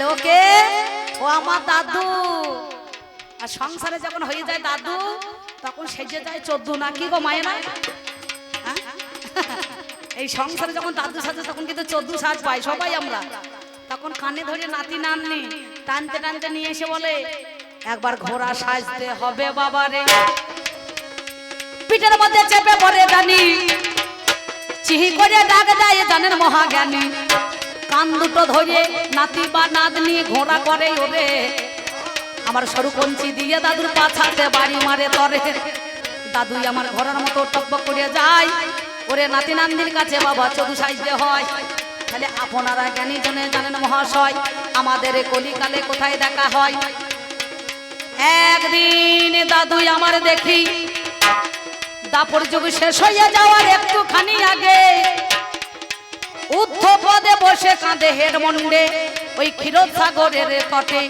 লোকে, ও আমার দাদু। আর সংসারে যখন হয়ে যায় দাদু, তখন সেজে যায় চোদ্দ না কি গো মায়েরা? হ্যাঁ? এই সংসারে যখন দাদু সাজে, তখন কিন্তু চোদ্দ সাজ পাই সবাই আমরা। তখন কানে ধরে নাতি নাননি টানতে টানতে নিয়ে এসে বলে, একবার ঘোড়া সাজতে হবে বাবারে। পিঠের মধ্যে চেপে পড়ে জানি, চিহি করে ডাক দেয় জানেন মহাজ্ঞানী। কান দুটো ধরে নাতি বা নাতনি ঘোড়া করে ওরে। আমার সরু কঞ্চি দিয়ে দাদুর পাছাতে বাড়ি মারে তরে। দাদুই আমার ঘরের মতো টকবক করে যায়। ওরে নাতি নান্দির কাছে বাবা চদু সাইজে হয়। তাহলে আপনারা জ্ঞানী জনে জানেন মহাশয়, আমাদের কলিকালে কোথায় দেখা হয়? একদিন দাদুই আমার দেখি, দাপর যুগ শেষ হয়ে যাওয়ার একটুখানি আগে। উদ্ধ পদে বসে কাঁদে হেড মন্ডে। ওই ক্ষীরোদ সাগরের তটে।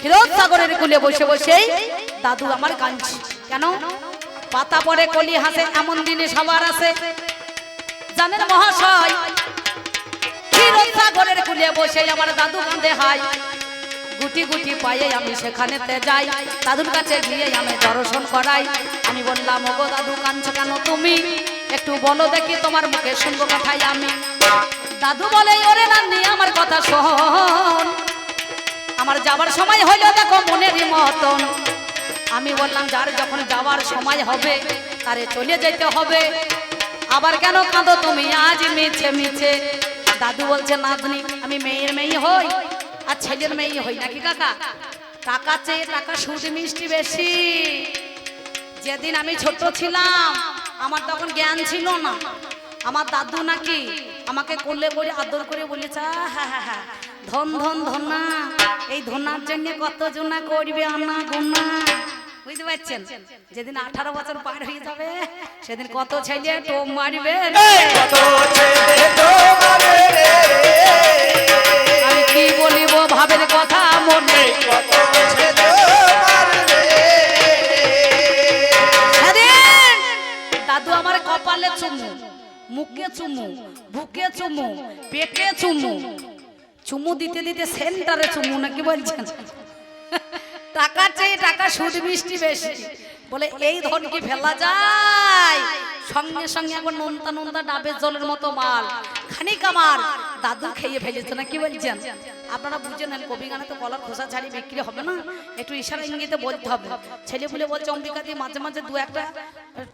ক্ষীরোদ সাগরের কুলে বসে বসেই দাদু আমার কাঁদছে। কেন? পাতা পরে কলি হাসে, এমন দিনে সবার আছে। জানেন মহাশয়, ক্ষীরোদ সাগরের কুলে বসে আমার দাদু কাঁদে হাই গুটি গুটি পায়ে আমি সেখানেতে যাই। দাদুর কাছে গিয়ে আমি দর্শন করাই। আমি বললাম, ওগো দাদু, কাঁদছো কেন তুমি? একটু বলো দেখি তোমার মুখে শুনব কথাই আমি। দাদু বলে, ওরে নান্নি আমার কথা শোন। আমার যাবার সময় হইল দেখো মনেরই মতন। আমি বললাম, যার যখন যাওয়ার সময় হবে, তারে চলে যেতে হবে। আবার কেন কাঁদো তুমি? আজ মিছে মিছে। দাদু বলছে, নাতনি, আমি মেয়ের মেয়ে হই আর ছেলের মেয়ে হই নাকি কাকা? টাকা চেয়ে টাকা সুদ মিষ্টি বেশি। যেদিন আমি ছোট ছিলাম আমার তখন জ্ঞান ছিল না। আমার দাদু নাকি আমাকে করলে বলে আদর করে বলেছে হ্যাঁ হ্যাঁ হ্যাঁ ধন ধন ধনা এই ধনার জন্য কত জোনা করবে আনা গোনা। বুঝতে পারছেন? যেদিন আঠারো বছর পার হয়ে যাবে সেদিন কত ছেলে টোপ মারবে আমি কি বলিব ভাবের কথা মনে কত ছেলে কপালে চুমু, মুখে চুমু, বুকে চুমু, পেটে চুমু। চুমু দিতে দিতে সেন্টারে চুমু নাকি বলছেন? টাকা চেয়ে টাকা সুদ, মিষ্টি বেশি। বলে এই ধন কি ফেলা যায়? সঙ্গে সঙ্গে একবার নোনতা নোনতা ডাবের জলের মতো মাল। খানিক আমার দাদু খেয়ে ফেলেছে না কি বলছেন? আপনারা বুঝে নেন কবি গানে তো কলার খোসা ছাড়ি বিক্রি হবে না? একটু ইশারা ইঙ্গিতে বলতে হবে। ছেলে বলে বলছে অম্বিকা দিয়ে মাঝে মাঝে দু একটা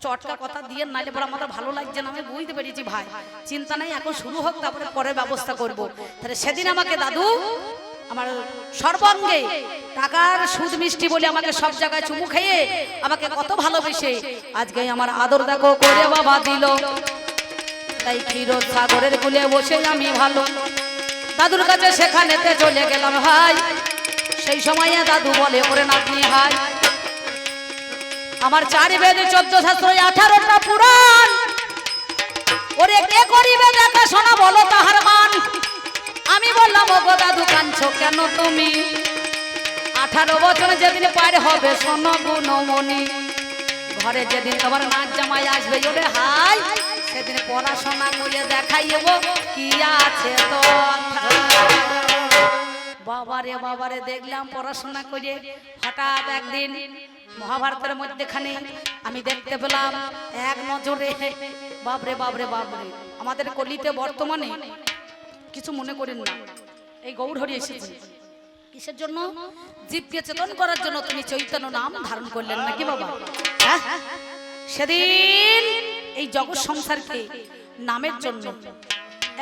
চটকা কথা দিয়ে নাইলে পরে আমাদের ভালো লাগছে না আমি বুঝতে পেরেছি ভাই। চিন্তা নাই এখন শুরু হোক তারপরে পরে ব্যবস্থা করব। তাহলে সেদিন আমাকে দাদু আমার সর্বাঙ্গে টাকার সুদ মিষ্টি বলে আমাকে সব জায়গায় চুমু খেয়ে আমাকে কত ভালোবেসে। আজকে আমার আদর দেখো করে বাবা দিল। তাই ক্ষীরোদ সাগরের কুলে বসে আমি ভালো। দাদুর কাছে সেখানেতে চলে গেলাম ভাই সেই সময়ে দাদু বলে, ওরে নাতনি ভাই আমার চারি বেদে চোদ্দ শাস্ত্র আঠারোটা পুরাণ। ওরে কে করিবে দেখা শোনা বলো তাহার মান। আমি বললাম ও গো দাদু কেন তুমি? আঠারো বছর যেদিন পার হবে, শোনো গুণমণি ঘরে যেদিন তোমার নাচ জামাই আসবে, ওরে হাই, সেদিন পড়াশোনা করে দেখাইব কি আছে তো বাবারে বাবারে, দেখলাম পড়াশোনা করে হঠাৎ একদিন মহাভারতের মধ্যেখানে আমি দেখতে পেলাম এক নজরে বাবরে বাবরে বাবরে আমাদের কলিতে বর্তমানে কিছু মনে করেন না। এই গৌরহরি এসেছে। কিসের জন্য? জীবকে চেতন করার জন্য তুমি চৈতন্য নাম ধারণ করলেন নাকি বাবা? হ্যাঁ? সেদিন এই জগৎ সংসারকে নামের জন্য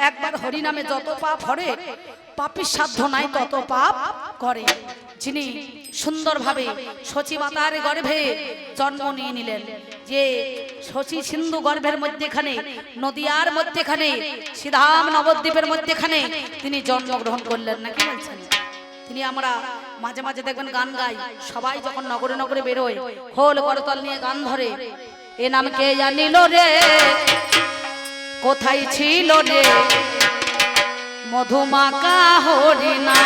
একবার হরি নামে যত পাপ হরে, পাপের সাধ্য নাই তত পাপ করে। যিনি সুন্দরভাবে সচিমাতার গর্ভে জন্ম নিয়ে নিলেন। যে শচী সিন্ধু গর্ভের মধ্যেখানে, নদিয়ার মধ্যেখানে সিধাম নবদ্বীপের মধ্যেখানে তিনি জন্মগ্রহণ করলেন নাকি বলছেন? তিনি আমরা মাঝে মাঝে দেখবেন গান গাই, সবাই যখন নগরে নগরে বেরোয়, খোল করতল নিয়ে গান ধরে, এ নাম কে জানিল রে? কোথায় ছিল রে? মধুমাকা হরিণা?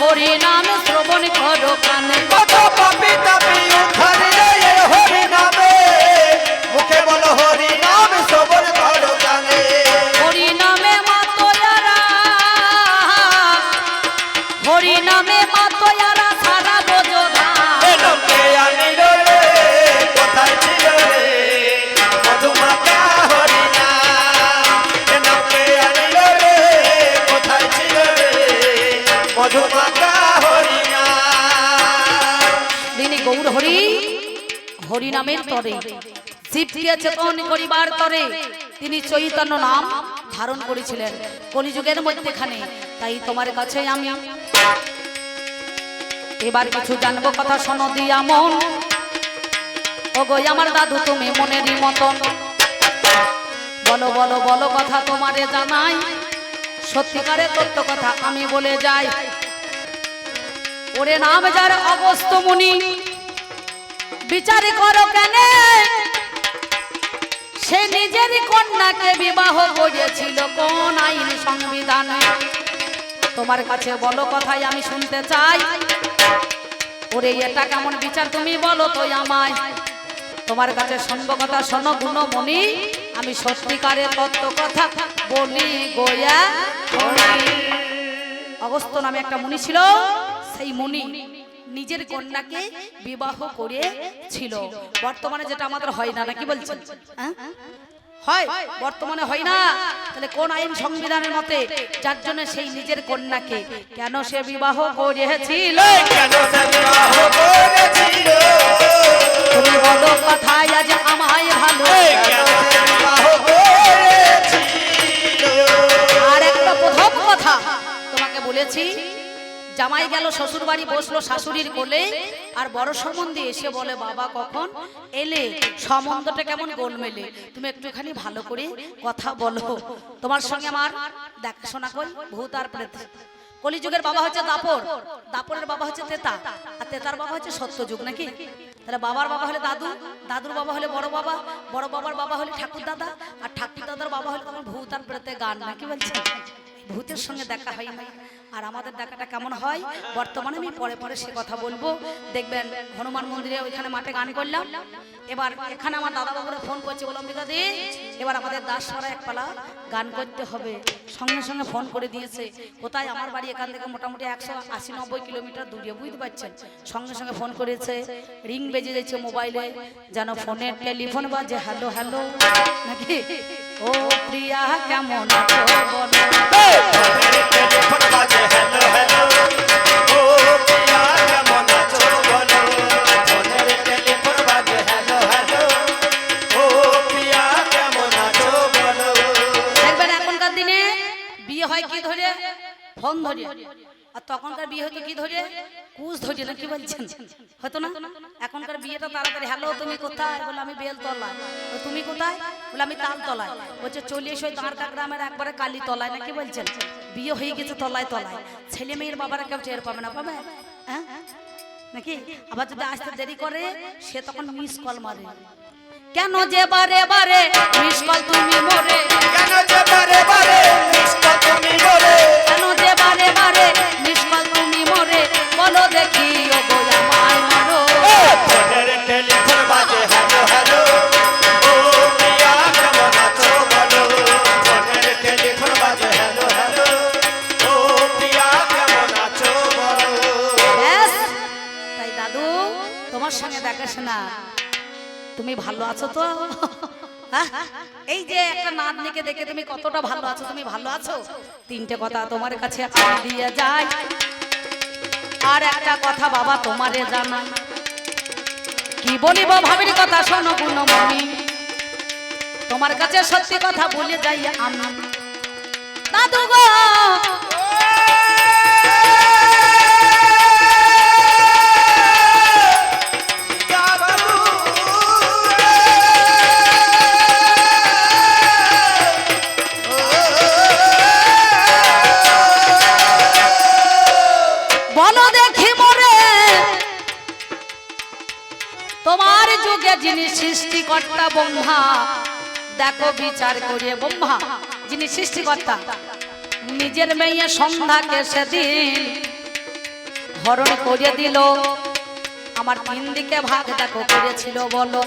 হরি নাম শ্রবণ করো কানে। কত পাপি তাপি গৌর হরি। হরি নামের তরে। শিবকে চেতন করিবার তরে তিনি চৈতন্য নাম ধারণ করেছিলেন কলিযুগের মধ্যেখানে। তাই তোমার কাছে আমি এবার কিছু জানব, কথা শোনো দিয়া মন। ও গো আমার দাদু, তুমি মনেরই মতন। বলো বলো বলো, কথা তোমারে জানাই। সত্যিকারের তত্ত্ব কথা আমি বলে যাই। ওরে নাম যার অবস্থ মুনি। বিচার করো কেন? সে নিজের কন্যাকে বিবাহ করেছিল, কোন আইন সংবিধানে? তোমার কাছে বলো কথাই আমি শুনতে চাই। ওরে, এটা কেমন বিচার তুমি বলো তো আমায়। তোমার কাছে শুনব কথা, শোনো গুণমণি। আমি সত্যিকারের তত্ত্ব কথা বলি গোয়া। অগস্ত নামে একটা মুনি ছিল, সেই মুনি নিজের কন্যাকে বিবাহ করে ছিল বর্তমানে যেটা আমাদের হয় না নাকি বলছেন? হ্যাঁ? বর্তমানে হয় না। তাহলে কোন আইন সংবিধানের মতে যার জন্য সেই নিজের কন্যাকে কেন সে বিবাহ করেছিল কেন সে বিবাহ করেছিল তুমি বলো কথায় আজ আমায় ভালো জামাই গেল শ্বশুর বাড়ি বসল শাশুড়ির কোলে, আর বড় সম্বন্ধে এসে বলে, বাবা, কখন এলে? সম্বন্ধটা কেমন গোল মেলে তুমি একটুখানি ভালো করে কথা বলো। তোমার সঙ্গে আমার দেখাশোনা করি ভূত আর প্রেত। কলিযুগের বাবা হচ্ছে দাপর। দাপরের বাবা হচ্ছে তেতা। আর তেতার বাবা হচ্ছে সত্যযুগ, নাকি? তাহলে বাবার বাবা হলে দাদু, দাদুর বাবা হলে বড় বাবা, বড় বাবার বাবা হলে ঠাকুর দাদা আর ঠাকুর দাদার বাবা হলে তোমার ভূত আর প্রেতে গান, নাকি বলছে ভূতের সঙ্গে দেখা হয় না। আর আমাদের দেখাটা কেমন হয়? বর্তমানে আমি পরে পরে সে কথা বলব। দেখবেন হনুমান মন্দিরে ওইখানে মাঠে গান করলাম। এবার এখানে আমার দাদা বাবুরা ফোন করছে বলো অম্বিকা দি এবার আমাদের দাসপাড়া এক পালা গান করতে হবে। সঙ্গে সঙ্গে ফোন করে দিয়েছে কোথায়? আমার বাড়ি এখান থেকে মোটামুটি একশো আশি নব্বই কিলোমিটার দূরে বুঝতে পারছেন? সঙ্গে সঙ্গে ফোন করেছে রিং বেজে যাচ্ছে মোবাইলে যেন ফোনের টেলিফোন বাজে হ্যালো হ্যালো। নাকি? ও প্রিয়া কেমন আছো? বলো। দেখবেন এখনকার দিনে বিয়ে হয় কি ধরে? ফোন ধরে। আর তখনকার বিয়ে হতো কি ধরে? ধরে না কি বলছেন? হতো না? এখনকার বিয়েটা তাড়াতাড়ি হ্যালো তুমি কোথায়? বলে আমি বেলতলায়। তুমি কোথায়? বলে আমি তালতলায়। বলছে চলে এসো ওই দাঁড়কা গ্রামের একবারে কালী তলায়। নাকি বলছেন? বিয়ে হয়ে গেছে তলায় তলায়। ছেলে মেয়ের বাবারা কেউ টের পাবে না। পাবে? হ্যাঁ? নাকি? আবার যদি আসতে দেরি করে সে তখন মিস কল মারে। কেন যে বারে বারে মিস কল তুমি মরে? কেন যে বারে বারে মিষ্ট তুমি বলে কেন যে বারে বারে তুমি মরে বলো দেখি ও মারো। টেলিফোন বাজে হ্যালো হ্যালো। তোমার সঙ্গে তুমি ভালো আছো তো? এই যে একটা নাতনিকে দেখে তুমি কতটা ভালো আছো, তুমি ভালো আছো? তিনটে কথা তোমার কাছে দিয়ে যাই। আর একটা কথা বাবা তোমারে জানা কি বলিব ভাবির কথা শোনো গুণমণি। তোমার কাছে সত্যি কথা বলে যাই আমি। দাদু গো সৃষ্টিকর্তা ব্রহ্মা। দেখো বিচার করিয়ে ব্রহ্মা, যিনি সৃষ্টিকর্তা। নিজের মেয়ে সন্ধ্যাকে সেদিন হরণ করিয়ে দিল। আমার তিন দিকে ভাগ দেখো করেছিল বলো।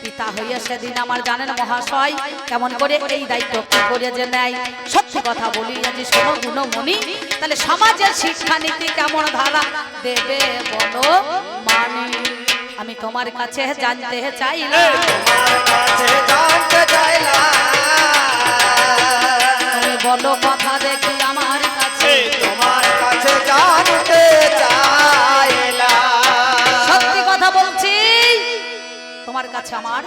পিতা হইয়া সেদিন আমার জানেন মহাশয়, কেমন করে এই দায়িত্ব করে যে নেয়। সত্যি কথা বলি, আজি শোনো গুণমণি, তাহলে সমাজের শিক্ষানীতি কেমন ধারা দেবে বলো? মানে আমি তোমার কাছে জানতে চাইলাম। তুমি বলো কথা দেখি আমার কাছে। তোমার কাছে জানতে সত্যি কথা বলছি। তোমার কাছে আমার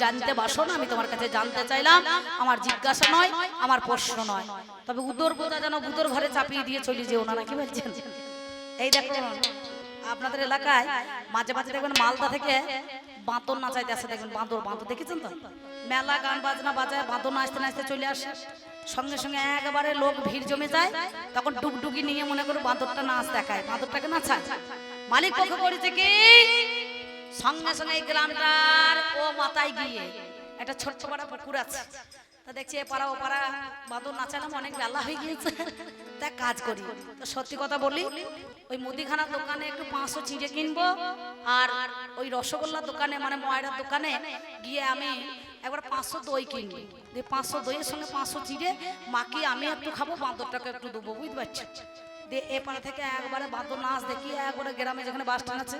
জানতে বাসন আমি তোমার কাছে জানতে চাইলাম। আমার জিজ্ঞাসা নয় আমার প্রশ্ন নয়। তবে উদর বোঝা যেন উদর ঘরে চাপিয়ে দিয়ে চলে যেও না নাকি বলছেন? এই দেখুন আপনাদের এলাকায় মাঝে মাঝে দেখবেন মালদা থেকে বাঁতর নাচাইতে আসে, দেখবেন বাঁদর বাঁদর, দেখেছেন তো? মেলা গান বাজনা বাজায়, বাঁদর নাচতে নাচতে চলে আসে। সঙ্গে সঙ্গে একেবারে লোক ভিড় জমে যায়, তখন ডুগডুগি নিয়ে মনে করে বাঁদরটা নাচ দেখায়, বাঁদরটাকে নাচায়। মালিক পক্ষ করেছে কি? সঙ্গে সঙ্গে গ্রামটার ও মাথায় গিয়ে একটা ছোট্ট পাড়া পুকুর আছে। তা দেখছি এ পাড়া ও পাড়া বাঁদর নাচালাম অনেক বেলা হয়ে গিয়েছে। তা কাজ করি। তো সত্যি কথা বলি, ওই মুদিখানার দোকানে একটু পাঁচশো চিড়ে কিনবো আর ওই রসগোল্লার দোকানে মানে ময়রার দোকানে গিয়ে আমি একবার পাঁচশো দই কিনবো। দিয়ে পাঁচশো দইয়ের সঙ্গে পাঁচশো চিড়ে মাকে আমি একটু খাব, বাঁদরটাকে একটু দেবো, বুঝতে পারছি? দিয়ে এ পাড়া থেকে একবারে বাঁদর নাচ দেখি, একবারে গ্রামে যেখানে বাস স্ট্যান্ড আছে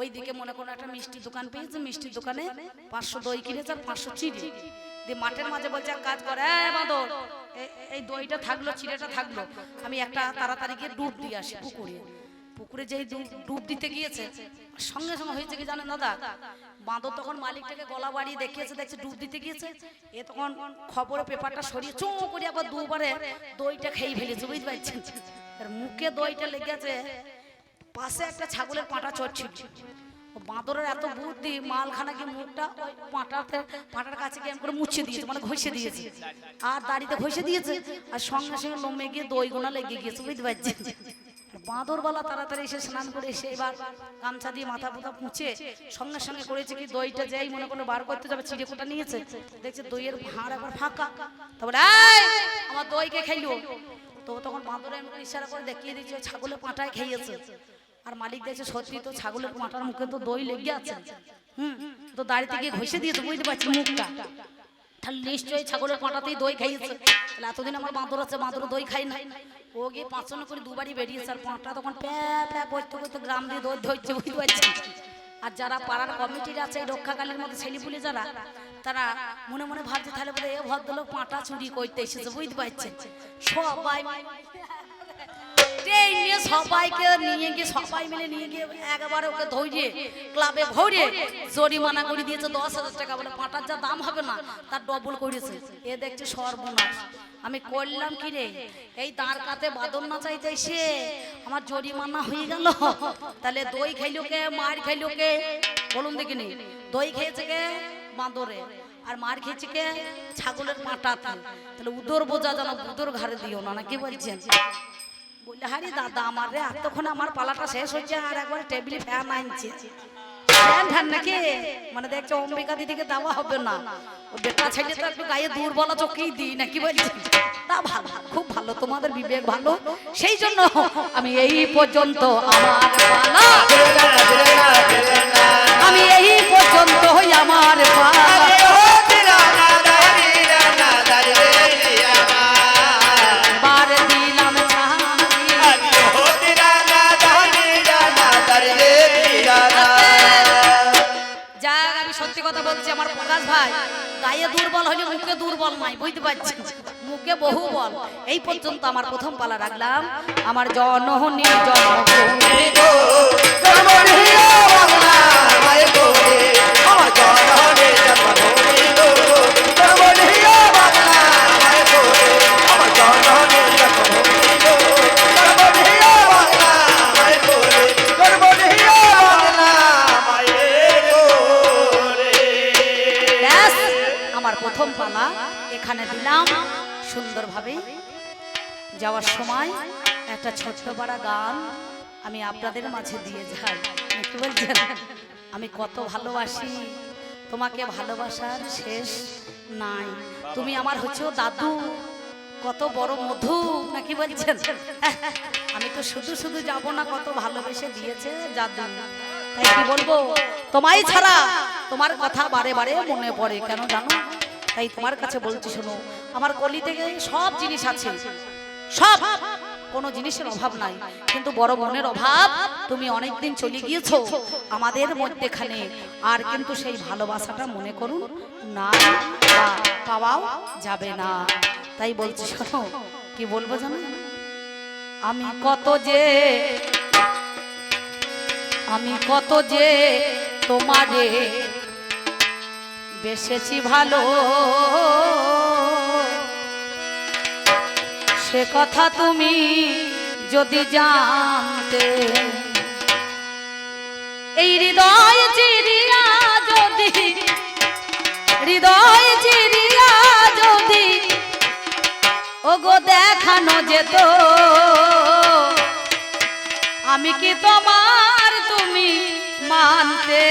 ওই দিকে মনে করো একটা মিষ্টি দোকান পেয়েছে, মিষ্টির দোকানে পাঁচশো দই কিনেছে আর পাঁচশো চিড়ে। দিয়ে মাঠের মাঝে বলছে, এক কাজ করে, "এই বাঁদর এই দইটা থাকল, চিড়েটা থাকল, আমি একটা তাড়াতাড়ি গিয়ে ডুব দিয়ে আসি পুকুরে। পুকুরে যেই ডুব- দিতে গিয়েছে, সঙ্গে সঙ্গে হয়েছে কি জানেন দাদা? বাঁদর তখন মালিকটাকে গলা বাড়িয়ে দেখিয়েছে, দেখছে ডুব দিতে গিয়েছে। এ তখন খবরে পেপারটা সরিয়ে চুঁ করে আবার দুবারে দইটা খেয়ে ফেলেছে, বুঝতে পারছেন? মুখে দইটা লেগেছে, পাশে একটা ছাগলের পাঁটা চড়ছিল। ও বাঁদরের এত বুদ্ধি মালখানা কি মুখটা ওই পাঁটাতে পাঁটার কাছে গিয়ে করে মুছে দিয়েছে মানে ঘষে দিয়েছে। আর দাড়িতে ঘষে দিয়েছে আর সঙ্গে সঙ্গে লোমে গিয়ে দই গোনা লেগে গিয়েছে বুঝতে পারছেন বাঁদরবালা তাড়াতাড়ি এসে স্নান করে এসে এবার গামছা দিয়ে মাথা পোথা পুঁছে সঙ্গে সঙ্গে করেছে কি দইটা যেই মনে করে বার করতে যাবে চিড়ে কোটা নিয়েছে। দেখছে দইয়ের ভাঁড় একবার ফাঁকা। তারপরে "এই, আমার দইকে খাইলো তো তখন বাঁদরে এমন করে ইশারা করে দেখিয়ে দিচ্ছে ওই ছাগলের পাঁটায় খেয়েছে। আর মালিক দেখছে সত্যি তো ছাগলের পাঁটার মুখে তো দই লেগে আছে। হুম তো দাড়িতে গিয়ে ঘষে দিয়েছে বুঝতে পারছি মুখটা। তাহলে নিশ্চয়ই ছাগলের পাঁটাতেই দই খাইয়েছে। তাহলে এতদিন আমার বাঁদর আছে বাঁদর দই খাই নাই। ও গিয়ে পাঁচশো করে দুবারই বেরিয়েছে আর পাঁচটা তখন প্যা প্যা করতে করতে গ্রাম দিয়ে দই ধরছে বুঝতে পারছি। আর যারা পাড়ার কমিটির আছে এই রক্ষাকালীর মধ্যে ছেলেপুলে যারা তারা মনে মনে ভাবছে তাহলে বলে এ ভদ্রলোক পাঁটা চুরি করতে এসেছে বুঝতে পারছেন। সবাই সবাইকে নিয়ে গিয়ে, সবাই মিলে নিয়ে গিয়ে ওকে ক্লাবে জরিমানা করে দশ হাজার টাকা বলে। পাটার যা দাম হবে না, তার ডবল করেছে। এ আমি করলাম কি রে? এই দাঁড় কাতে বাদর না চাইতে সে আমার জরিমানা হয়ে গেল। তাহলে দই খাইলো কে, মার খাইলো কে? বলুন দেখি দেখিনি। দই খেয়েছে কে? বাঁদরে। আর মার খেয়েছে কে? ছাগলের পাটা তাহলে উদর বোঝা যেন উদর ঘাড়ে দিও না না কি বলছেন? বললে, হারি দাদা আমার রে, এতক্ষণ আমার পালাটা শেষ হচ্ছে আর একবার টেবিলে ফ্যান আনছে। ফ্যান ফ্যান নাকি? মানে দেখছ অম্বিকা দিদিকে দেওয়া হবে না। বেটা ছেলে তো একটু গায়ে দুর্বল চোখেই দিই না কি বলছি? তা ভালো, খুব ভালো, তোমাদের বিবেক ভালো। সেই জন্য আমি এই পর্যন্ত আমার পালা। আমি এই পর্যন্ত আমার পালা। দুর্বল হলে মুখে দুর্বল নাই, বুঝতে পারছি মুখে বহু বল এই পর্যন্ত আমার প্রথম পালা রাখলাম। আমার জনহনি আমার ব্যাস যাওয়ার সময় একটা ছোট্ট পাড়া গান আমি আপনাদের মাঝে দিয়ে যাই। কি বলছেন? আমি কত ভালোবাসি, তোমাকে ভালোবাসার শেষ নাই। তুমি আমার হচ্ছে দাদু, কত বড় মধু নাকি বলছেন? আমি তো শুধু শুধু যাব না, কত ভালোবেসে দিয়েছে জাদু। তাই কি বলব? তোমায় ছাড়া তোমার কথা বারে বারে মনে পড়ে, কেন জানো? তাই তোমার কাছে বলছি, শোনো, আমার কলি থেকে সব জিনিস আছে। সব কোনো জিনিসের অভাব নাই। কিন্তু বড় মনের অভাব, তুমি অনেক দিন চলে গিয়েছো। আমাদের মধ্যেখানে আর কিন্তু সেই ভালোবাসাটা মনে করুন, না পাওয়াও যাবে না। তাই বলছি, শোনো, কি বলব জানো? আমি কত যে, আমি কত যে তোমারে বেসেছি ভালো। সে কথা তুমি যদি জানতে। এই হৃদয় চিরিয়া যদি, হৃদয় চিরিয়া যদি, ওগো দেখানো যেত। আমি কি তোমার তুমি মানতে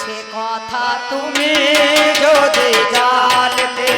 সে কথা তুমি যদি জানতে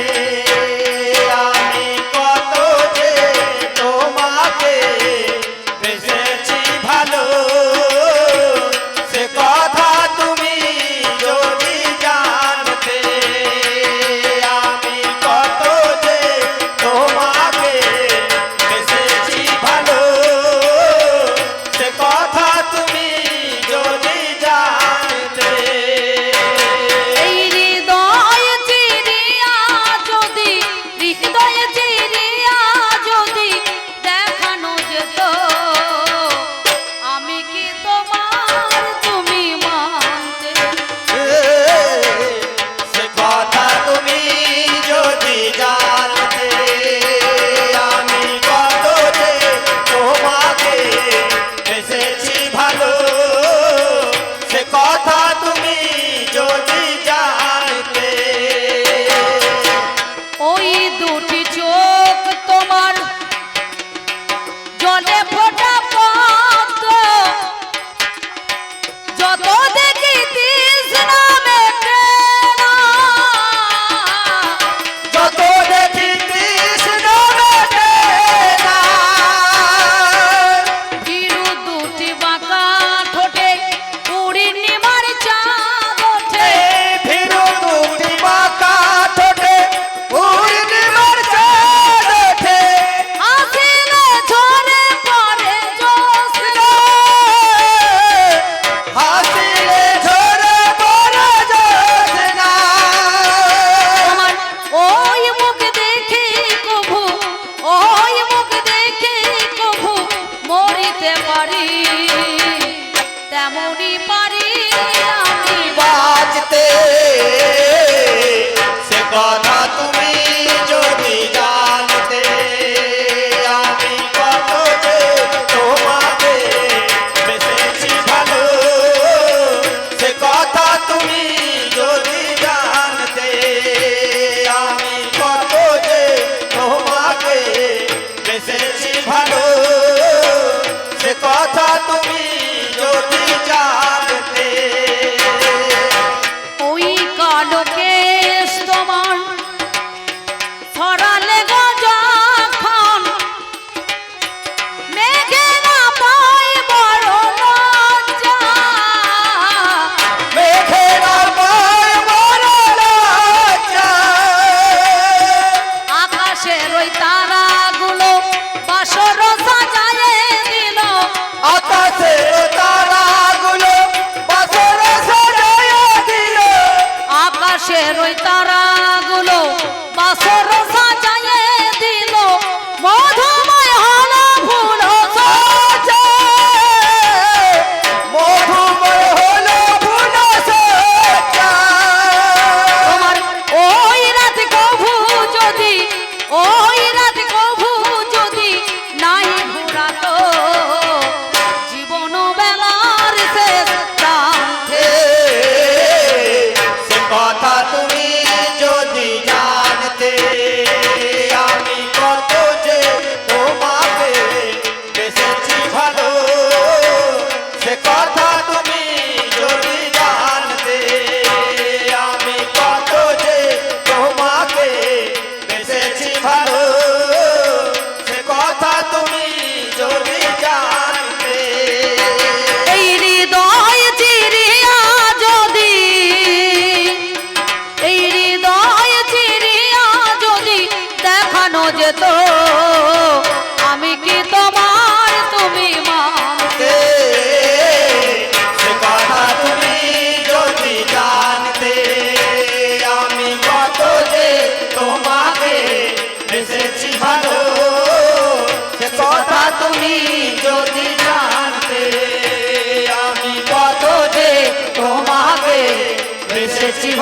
বাসর সাজায়ে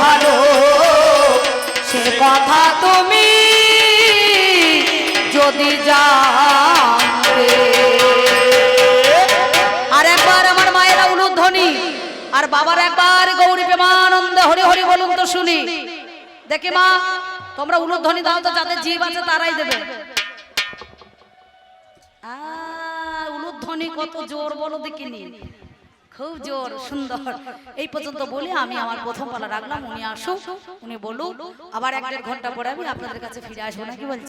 ভালো। সে কথা তুমি যদি জানতে। আর একবার আমার মায়েরা উলুধ্বনি আর বাবার একবার গৌরী প্রেমানন্দ, হরি হরি বলুন তো শুনি। দেখি মা, তোমরা উলুধ্বনি দাও তো, যাদের জীব আছে তারাই দেবে। উলুধ্বনি কত জোর বলো দেখিনি। খুব জোর সুন্দর। এই পর্যন্ত বলে আমি আমার প্রথম পালা রাখলাম। উনি আসুক উনি বলুক আবার এক দেড় ঘণ্টা পরে আমি আপনাদের কাছে ফিরে আসব নাকি বলছি